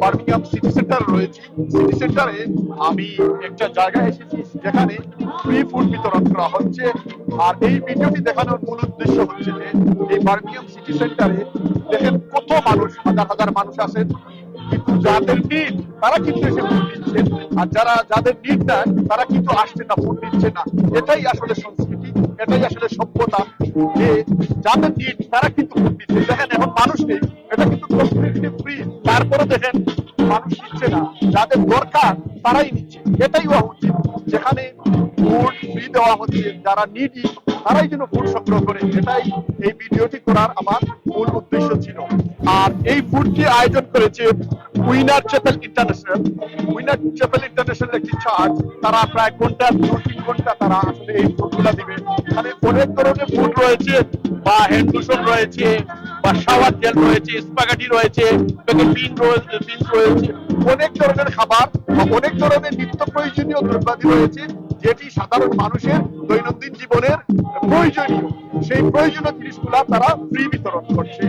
Birmingham city centre রয়েছি। City সেন্টারে আমি একটা জায়গায় এসেছি, যেখানে ফ্রি ফুড বিতরণ করা হচ্ছে। আর এই ভিডিওটি দেখানোর মূল উদ্দেশ্য হচ্ছে যে, এই বার্মিংহাম সিটি সেন্টারে দেখেন কত মানুষ, হাজার হাজার মানুষ আসেন কিন্তু যাদের নিড তারা কিন্তু এসে ভোট দিচ্ছেন। আর যারা, যাদের নিড নাই, তারা কিন্তু আসছে না ভোট দিচ্ছে না। এটাই আসলে সংস্কৃতি, এটাই আসলে সভ্যতা। যে যাদের নিড তারা কিন্তু ভোট তারপরে দেখেন মানুষ নিচ্ছে না। যাদের দরকার, তারাই নিচ্ছে। এটাই হওয়া উচিত। যেখানে ভোট ফ্রি দেওয়া হচ্ছে, যারা নিডি তারাই যেন ভোট সংগ্রহ করে। এটাই এই ভিডিওটি করার আমার মূল উদ্দেশ্য ছিল। আর এই ফুডটি আয়োজন করেছে Winner Chapel International. Winner Chapel International একটি চার্জ তারা প্রায় ঘণ্টা, দু, তিন ঘণ্টা তারা আসলে এই ফুডগুলো দিবে। এখানে অনেক ধরনের ফুড রয়েছে, বা হ্যান্ড রয়েছে বা শাওয়ার জেল রয়েছে, স্পাগাটি রয়েছে বিন রয়েছে বিন রয়েছে। অনেক ধরনের খাবার বা অনেক ধরনের নিত্য প্রয়োজনীয় দ্রব্যাদি রয়েছে, যেটি সাধারণ মানুষের দৈনন্দিন জীবনের প্রয়োজনীয়। সেই প্রয়োজনীয় জিনিসগুলা তারা ফ্রি বিতরণ করছে।